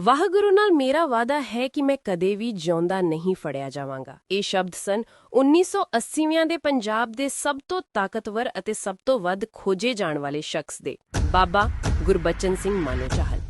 ਵਾਹਿਗੁਰੂ ਨਾਲ ਮੇਰਾ ਵਾਦਾ ਹੈ ਕਿ ਮੈਂ ਕਦੇ ਵੀ ਜਿਉਂਦਾ ਨਹੀਂ ਫੜਿਆ ਜਾਵਾਂਗਾ। ਇਹ ਸ਼ਬਦ ਸਨ 1980ਵਿਆਂ ਦੇ ਪੰਜਾਬ ਦੇ ਸਭ ਤੋਂ ਤਾਕਤਵਰ ਅਤੇ ਸਭ ਤੋਂ ਵੱਧ ਖੋਜੇ ਜਾਣ ਵਾਲੇ ਸ਼ਖਸ ਦੇ। ਬਾਬਾ ਗੁਰਬਚਨ ਸਿੰਘ ਮਾਨੋ ਚਾਹਲ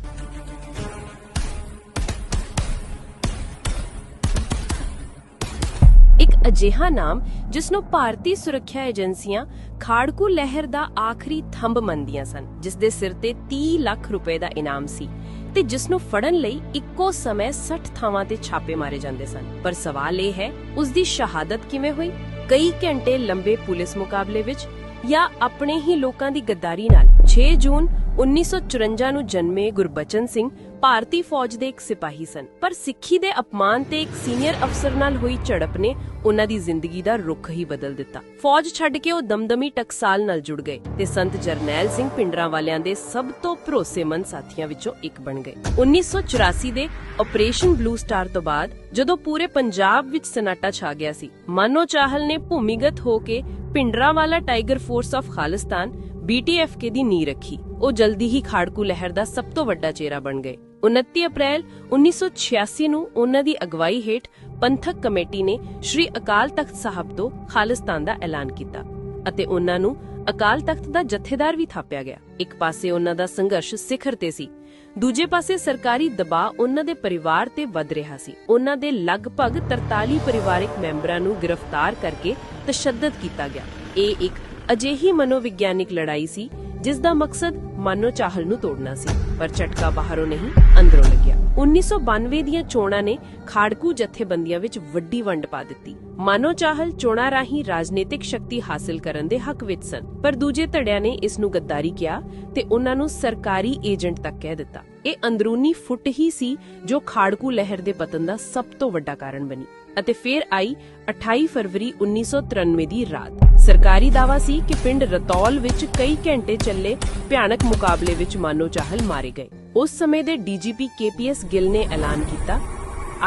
ਅਜਿਹਾ ਨਾਮ ਜਿਸ ਨੂੰ ਭਾਰਤੀ ਸੁਰੱਖਿਆ ਏਜੰਸੀਆਂ ਖਾੜਕੂ ਲਹਿਰ ਦਾ ਆਖਰੀ ਥੰਬ ਮੰਨਦੀਆਂ ਸਨ, ਜਿਸ ਦੇ ਸਿਰ ਤੇ 30 ਲੱਖ ਰੁਪਏ ਦਾ ਇਨਾਮ ਸੀ ਤੇ ਜਿਸ ਨੂੰ ਫੜਨ ਲਈ ਇੱਕੋ ਸਮੇਂ 60 ਥਾਵਾਂ ਤੇ ਛਾਪੇ ਮਾਰੇ ਜਾਂਦੇ ਸਨ। ਪਰ ਸਵਾਲ ਇਹ ਹੈ ਉਸ ਦੀ ਸ਼ਹਾਦਤ ਕਿਵੇਂ ਹੋਈ? ਕਈ ਘੰਟੇ ਲੰਬੇ ਪੁਲਿਸ ਮੁਕਾਬਲੇ ਵਿੱਚ ਜਾਂ ਆਪਣੇ ਹੀ ਲੋਕਾਂ ਦੀ ਗੱਦਾਰੀ ਨਾਲ? 6 ਜੂਨ 1954 ਨੂੰ ਜਨਮੇ ਗੁਰਬਚਨ ਸਿੰਘ ਭਾਰਤੀ ਫੌਜ ਦੇ ਇੱਕ ਸਿਪਾਹੀ ਸਨ। ਪਰ ਸਿੱਖੀ ਦੇ ਅਪਮਾਨ ਤੇ ਇੱਕ ਸੀਨੀਅਰ ਅਫਸਰ ਨਾਲ ਹੋਈ ਝੜਪ ਨੇ ਉਹਨਾਂ ਦੀ ਜ਼ਿੰਦਗੀ ਦਾ ਰੁਖ ਹੀ ਬਦਲ ਦਿੱਤਾ। ਫੌਜ ਛੱਡ ਕੇ ਉਹ ਦਮਦਮੀ ਟਕਸਾਲ ਨਾਲ ਜੁੜ ਗਏ ਤੇ ਸੰਤ ਜਰਨੈਲ ਸਿੰਘ ਪਿੰਡਰਾਂ ਵਾਲਿਆਂ ਦੇ ਸਭ ਤੋਂ ਭਰੋਸੇਮੰਦ ਸਾਥੀਆਂ ਵਿੱਚੋਂ ਇੱਕ ਬਣ ਗਏ। 1984 ਦੇ ਆਪਰੇਸ਼ਨ ਬਲੂ ਸਟਾਰ ਤੋਂ ਬਾਅਦ ਜਦੋਂ ਪੂਰੇ ਪੰਜਾਬ ਵਿੱਚ ਸਨਾਟਾ ਛਾ ਗਿਆ ਸੀ, ਮਾਨੋ ਚਾਹਲ ਨੇ ਭੂਮੀਗਤ ਹੋ ਕੇ ਪਿੰਡਰਾਂ ਵਾਲਾ tiger force of Khalistan BTFK ਦੀ ਨੀਂਹ ਰੱਖੀ। ਉਹ ਜਲਦੀ ਹੀ ਖਾੜਕੂ ਲਹਿਰ ਦਾ ਸਭ ਤੋਂ ਵੱਡਾ ਚਿਹਰਾ ਬਣ ਗਏ। 29 ਅਪ੍ਰੈਲ 1986 ਨੂੰ ਉਹਨਾਂ ਦੀ ਅਗਵਾਈ ਹੇਠ ਪੰਥਕ ਕਮੇਟੀ ਨੇ ਸ਼੍ਰੀ ਅਕਾਲ ਤਖਤ ਸਾਹਿਬ ਤੋਂ ਖਾਲਿਸਤਾਨ ਦਾ ਐਲਾਨ ਕੀਤਾ ਅਤੇ ਉਹਨਾਂ ਨੂੰ ਅਕਾਲ ਤਖਤ ਦਾ ਜਥੇਦਾਰ ਵੀ ਥਾਪਿਆ ਗਿਆ। ਇੱਕ ਪਾਸੇ ਉਹਨਾਂ ਦਾ ਸੰਘਰਸ਼ ਸਿਖਰ ਤੇ ਸੀ, ਦੂਜੇ ਪਾਸੇ ਸਰਕਾਰੀ ਦਬਾਅ ਉਹਨਾਂ ਦੇ ਪਰਿਵਾਰ ਤੇ ਵੱਧ ਰਿਹਾ ਸੀ। ਉਹਨਾਂ ਦੇ ਲਗਭਗ 43 ਪਰਿਵਾਰਕ ਮੈਂਬਰਾਂ ਨੂੰ ਗ੍ਰਿਫਤਾਰ ਕਰਕੇ ਤਸ਼ੱਦਦ ਕੀਤਾ ਗਿਆ। ਇਹ ਇੱਕ ਅਜਿਹੀ ਮਨੋਵਿਗਿਆਨਿਕ ਲੜਾਈ ਸੀ ਜਿਸ ਦਾ ਮਕਸਦ ਮਾਨੋ ਚਾਹਲ ਨੂੰ ਤੋੜਨਾ ਸੀ, ਪਰ ਝਟਕਾ ਬਾਹਰੋਂ ਨਹੀਂ, ਅੰਦਰੋਂ ਲੱਗਿਆ। 1992 ਦੀਆਂ ਚੋਣਾਂ ਨੇ ਖਾੜਕੂ ਜਥੇਬੰਦੀਆਂ ਵਿੱਚ ਵੱਡੀ ਵੰਡ ਪਾ ਦਿੱਤੀ। ਮਾਨੋ ਚਾਹਲ ਚੋਣਾਂ ਰਾਹੀਂ ਰਾਜਨੀਤਿਕ ਸ਼ਕਤੀ ਹਾਸਲ ਕਰਨ ਦੇ ਹੱਕ ਵਿੱਚ ਸਨ, ਪਰ ਦੂਜੇ ਧੜਿਆਂ ਨੇ ਇਸ ਨੂੰ ਗੱਦਾਰੀ ਕਿਹਾ ਤੇ ਉਹਨਾਂ ਨੂੰ ਸਰਕਾਰੀ ਏਜੰਟ ਤੱਕ ਕਹਿ ਦਿੱਤਾ। ਇਹ ਅੰਦਰੂਨੀ ਫੁੱਟ ਹੀ ਸੀ ਜੋ ਖਾੜਕੂ ਲਹਿਰ ਦੇ ਪਤਨ ਦਾ ਸਭ ਤੋਂ ਵੱਡਾ ਕਾਰਨ ਬਣੀ ਅਤੇ ਫਿਰ ਆਈ 28 ਫਰਵਰੀ 1993 ਦੀ ਰਾਤ। ਸਰਕਾਰੀ ਦਾਵਾ ਸੀ ਕਿ ਪਿੰਡ ਰਤੌਲ ਵਿੱਚ ਕਈ ਘੰਟੇ ਚੱਲੇ ਭਿਆਨਕ ਮੁਕਾਬਲੇ ਵਿੱਚ ਮਾਨੋ ਚਾਹਲ ਮਾਰੇ ਗਏ। ਉਸ ਸਮੇਂ ਦੇ ਡੀਜੀਪੀ ਕੇਪੀਐਸ ਗਿੱਲ ਨੇ ਐਲਾਨ ਕੀਤਾ,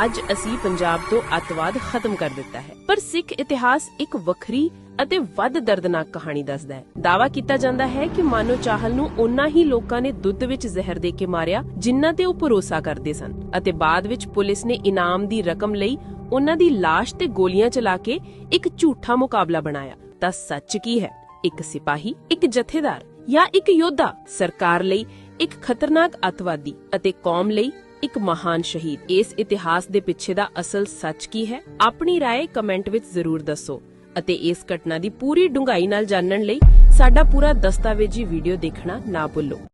ਅੱਜ ਅਸੀਂ ਪੰਜਾਬ ਤੋਂ ਅਤਵਾਦ ਖਤਮ ਕਰ ਦਿੱਤਾ ਹੈ। ਪਰ ਸਿੱਖ ਇਤਿਹਾਸ ਇੱਕ ਵੱਖਰੀ ਅਤੇ ਵੱਧ ਦਰਦਨਾਕ ਕਹਾਣੀ ਦੱਸਦਾ ਹੈ। ਦਾਵਾ ਕੀਤਾ ਜਾਂਦਾ ਹੈ ਕਿ ਮਾਨੋ ਚਾਹਲ ਨੂੰ ਉਨ੍ਹਾਂ ਹੀ ਲੋਕਾਂ ਨੇ ਦੁੱਧ ਵਿੱਚ ਜ਼ਹਿਰ ਦੇ ਕੇ ਮਾਰਿਆ ਜਿਨ੍ਹਾਂ ਤੇ ਉਹ ਭਰੋਸਾ ਕਰਦੇ ਸਨ ਅਤੇ ਬਾਅਦ ਵਿੱਚ ਪੁਲਿਸ ਨੇ ਇਨਾਮ ਦੀ ਰਕਮ ਲਈ ਉਹਨਾਂ ਦੀ ਲਾਸ਼ ਤੇ ਗੋਲੀਆਂ ਚਲਾ ਕੇ ਇੱਕ ਝੂਠਾ ਮੁਕਾਬਲਾ ਬਣਾਇਆ। ਤਾਂ ਸੱਚ ਕੀ ਹੈ ਇੱਕ ਸਿਪਾਹੀ ਇੱਕ ਜਥੇਦਾਰ ਜਾਂ ਇੱਕ ਯੋਧਾ ਸਰਕਾਰ ਲਈ ਇੱਕ ਖਤਰਨਾਕ ਅਤਵਾਦੀ ਅਤੇ ਕੌਮ ਲਈ ਇੱਕ ਮਹਾਨ ਸ਼ਹੀਦ ਇਸ ਇਤਿਹਾਸ ਦੇ ਪਿੱਛੇ ਦਾ ਅਸਲ ਸੱਚ ਕੀ ਹੈ ਆਪਣੀ رائے ਕਮੈਂਟ ਵਿੱਚ ਜ਼ਰੂਰ ਦੱਸੋ ਅਤੇ ਇਸ ਘਟਨਾ ਦੀ ਪੂਰੀ ਡੂੰਘਾਈ ਨਾਲ ਜਾਣਨ ਲਈ ਸਾਡਾ ਪੂਰਾ ਦਸਤਾਵੇਜ਼ੀ ਵੀਡੀਓ ਦੇਖਣਾ ਨਾ ਭੁੱਲੋ